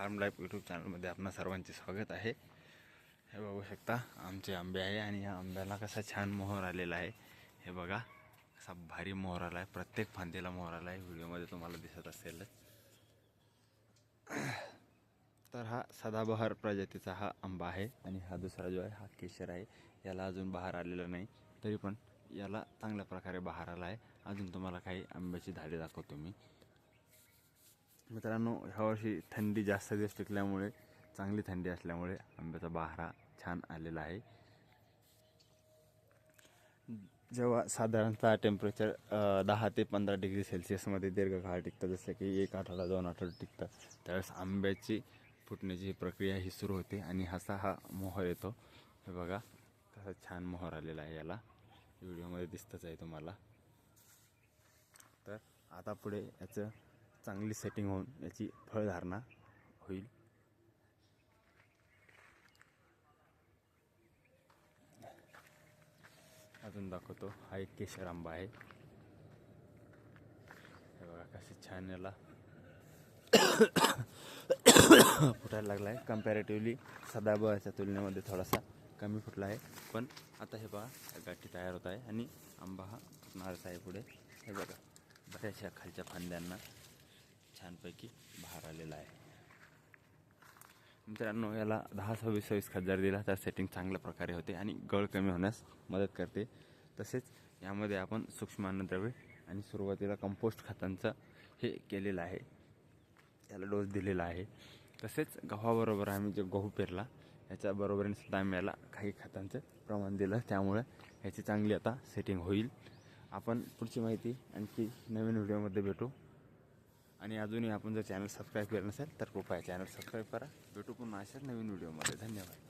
Form life YouTube चॅनलमध्ये आपणा सर्वांचे स्वागत आहे. हे बघू शकता आमचे आंबे आहे आणि या आंब्याला कसा छान मोहर आलेला आहे. हे बघा कसा भारी मोहर आला आहे प्रत्येक फांदीला मोहर आला आहे व्हिडिओमध्ये तुम्हाला दिसत असेल. तर हा सदाबहार प्रजातीचा हा आंबा आहे आणि हा दुसरा जो आहे हा केशर आहे. याला अजून बहार आलेला नाही तरी पण याला चांगल्या प्रकारे बहार आला आहे अजून तुम्हाला काही आंब्याची झाडे दाखवतो मी. मित्रांनो ह्यावर्षी थंडी जास्त दिवस टिकल्यामुळे चांगली थंडी असल्यामुळे आंब्याचा बहारा छान आलेला आहे. जेव्हा साधारणतः टेम्परेचर दहा ते पंधरा डिग्री सेल्सिअसमध्ये दीर्घकाळ टिकतं जसं की एक आठवडा दोन आठवडे टिकतं त्यावेळेस आंब्याची फुटण्याची ही प्रक्रिया ही सुरू होते आणि असा हा मोहर येतो. हे बघा तसा छान मोहर आलेला आहे याला. व्हिडिओमध्ये दिसतंच आहे तुम्हाला. तर आता पुढे याचं चांगली सेटिंग होऊन याची फळधारणा होईल. अजून दाखवतो. हा एक केशर आंबा आहे. हे बघा कसे छान याला. फुटायला लागला आहे कम्पॅरेटिव्हली सदाबहाच्या तुलनेमध्ये थोडासा कमी फुटला आहे. पण आता हे बघा गाठी तयार होत आहे आणि आंबा हा फुटणारच आहे पुढे. हे बघा बऱ्याचशा खालच्या फांद्यांना. छानपैकी भार आलेला आहे. मित्रांनो याला दहा सव्वीस सव्वीस हजार दिला तर सेटिंग चांगल्या प्रकारे होते आणि गळ कमी होण्यास मदत करते. तसेच यामध्ये आपण सूक्ष्म अन्नद्रव्ये आणि सुरुवातीला कंपोस्ट खतांचं हे केलेलं आहे. याला डोस दिलेला आहे. तसेच गव्हाबरोबर आम्ही जो गहू पेरला याच्या बरोबरीने सुद्धा आम्ही याला काही खतांचं प्रमाण दिलं. त्यामुळे याची चांगली आता सेटिंग होईल. आपण पुढची माहिती आणखी नवीन व्हिडिओमध्ये भेटू. आणि अजूनही आपण जर चॅनल सबस्क्राईब केलं नसेल तर कृपया चॅनल सबस्क्राईब करा. भेटू पुन्हा अशाच नवीन व्हिडिओमध्ये. धन्यवाद.